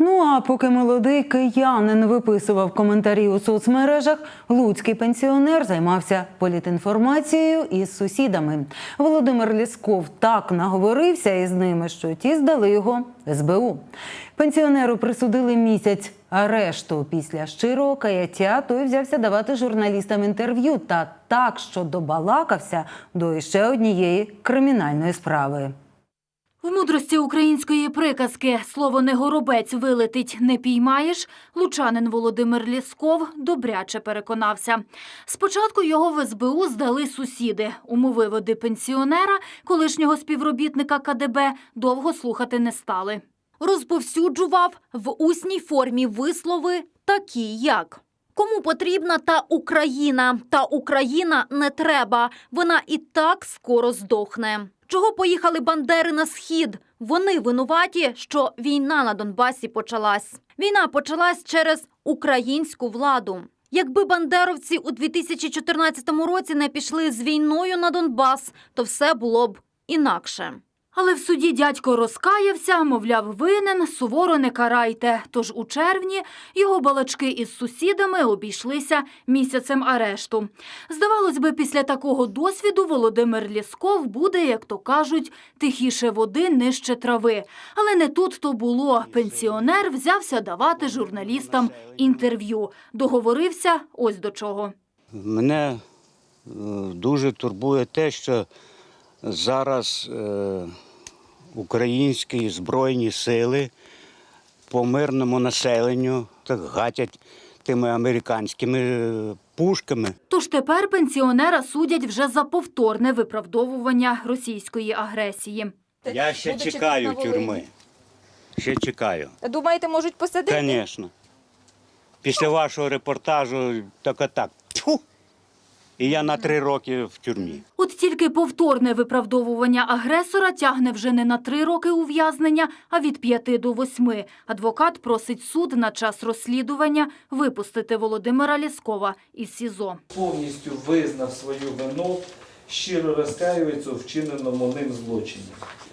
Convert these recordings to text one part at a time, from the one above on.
Ну а поки молодий киянин виписував коментарі у соцмережах, луцький пенсіонер займався політінформацією із сусідами. Володимир Лісков так наговорився із ними, що ті здали його СБУ. Пенсіонеру присудили місяць арешту. Після щирого каяття той взявся давати журналістам інтерв'ю та так, що добалакався до іще однієї кримінальної справи. В мудрості української приказки слово «не горобець вилетить, не піймаєш» лучанин Володимир Лісков добряче переконався. Спочатку його в СБУ здали сусіди. Умови води пенсіонера, колишнього співробітника КДБ, довго слухати не стали. Розповсюджував в усній формі вислови такі як Кому потрібна та Україна? Та Україна не треба. Вона і так скоро здохне. Чого поїхали бандери на схід? Вони винуваті, що війна на Донбасі почалась. Війна почалась через українську владу. Якби бандеровці у 2014 році не пішли з війною на Донбас, то все було б інакше. Але в суді дядько розкаявся, мовляв, винен, суворо не карайте. Тож у червні його балачки із сусідами обійшлися місяцем арешту. Здавалось би, після такого досвіду Володимир Лісков буде, як то кажуть, тихіше води нижче трави. Але не тут то було. Пенсіонер взявся давати журналістам інтерв'ю. Договорився ось до чого. Мене е, дуже турбує те, що зараз е, українські збройні сили по мирному населенню так гатять тими американськими е, пушками. Тож тепер пенсіонера судять вже за повторне виправдовування російської агресії. Я ще чекаю на тюрми. Ще чекаю. Думаєте, можуть посадити? Звісно. Після вашого репортажу так так. Тьфу! І я на три роки в тюрмі. От тільки повторне виправдовування агресора тягне вже не на три роки ув'язнення, а від п'яти до восьми. Адвокат просить суд на час розслідування випустити Володимира Ліскова із СІЗО. повністю визнав свою вину, щиро розкаюється у вчиненому ним злочині.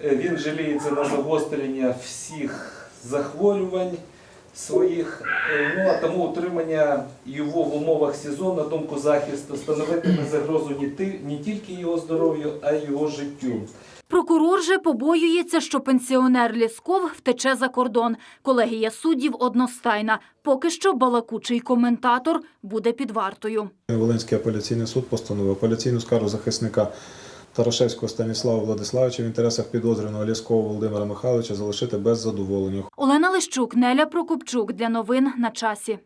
Е, Він жаліється на загострення всіх захворювань своїх, е, ну а тому утримання його в умовах СІЗО, на думку захисту, становитиме загрозу не, ти, не тільки його здоров'ю, а й його життю. Прокурор же побоюється, що пенсіонер Лісков втече за кордон. Колегія суддів одностайна. Поки що балакучий коментатор буде під вартою. Волинський апеляційний суд постановив апеляційну скаргу захисника Тарашевського Станіслава Владиславовича в інтересах підозрюваного Лєскова Володимира Михайловича залишити без задоволення. Олена Лищук, Неля Прокопчук для новин на часі.